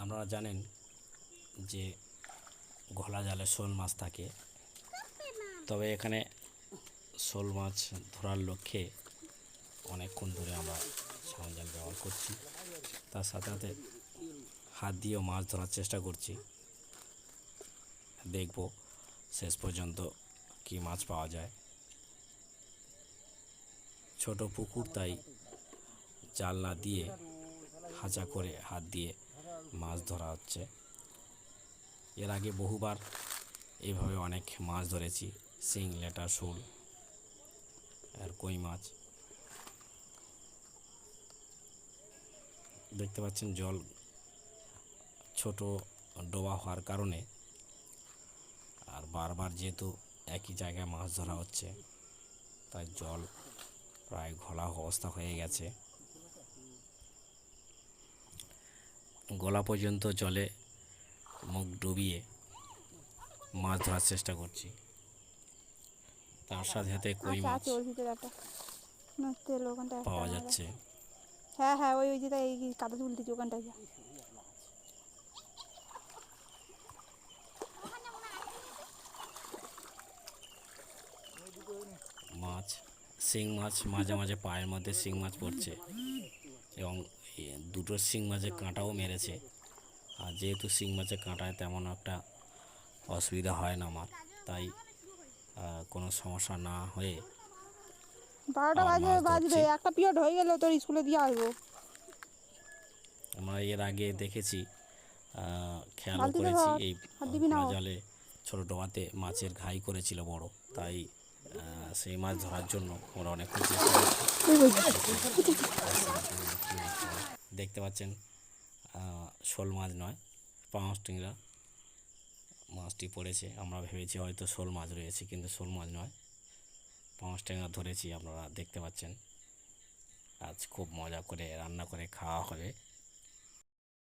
আপনারা জানেন যে ঘোলা জালে শোল মাছ থাকে। তবে এখানে শোল মাছ ধরার লক্ষ্যে অনেকক্ষণ ধরে আমরা সামন জাল ব্যবহার করছি। তার সাথে সাথে হাত দিয়েও মাছ ধরার চেষ্টা করছি। দেখব শেষ পর্যন্ত কি মাছ পাওয়া যায়। ছোট পুকুর, তাই জাল না দিয়ে হাঁচা করে হাত দিয়ে মাছ ধরা হচ্ছে। এর আগে বহুবার এভাবে অনেক মাছ ধরেছি, শিং, লেটা, শোল আর কই মাছ। দেখতে পাচ্ছেন জল ছোট ডোবা হওয়ার কারণে আর বারবার যেহেতু একই জায়গায় মাছ ধরা হচ্ছে, তাই জল প্রায় ঘোলা অবস্থা হয়ে গেছে। গলা পর্যন্ত জলে মুখ ডুবিয়ে মাছ ধরার চেষ্টা করছি। তার সাথে সাথে কই আচ্ছা মাছ পাওয়া যাচ্ছে। হ্যাঁ হ্যাঁ ওই ওই যেটা এই কাদা তুলতেছি ওখানটায় যা। মাছ শিং মাছ মাঝে মাঝে পায়ের মধ্যে শিং মাছ পড়ছে এবং দুটো শিং মাছের কাঁটাও মেরেছে। আর যেহেতু শিং মাছের কাঁটায় তেমন একটা অসুবিধা হয় না আমার তাই কোনো সমস্যা না হয়ে বারোটা বাজে বাজবে একটা পিরিয়ড হয়ে গেলে তোর স্কুলে দিয়ে আসব। আমরা এর আগে দেখেছি খেয়াল করেছি এই জলে ছোটো ডোবাতে মাছের ঘাই করেছিল বড় তাই সেই মাছ ধরার জন্য আমরা অনেক দেখতে পাচ্ছেন শোল মাছ নয়, পাঁচ টিংরা মাছটি পড়েছে। আমরা ভেবেছি হয়তো শোল মাছ রয়েছে, কিন্তু শোল মাছ নয়। পাঁচ টেঙ্গা ধরেছি, আপনারা দেখতে পাচ্ছেন। আজ খুব মজা করে, রান্না করে খাওয়া হবে।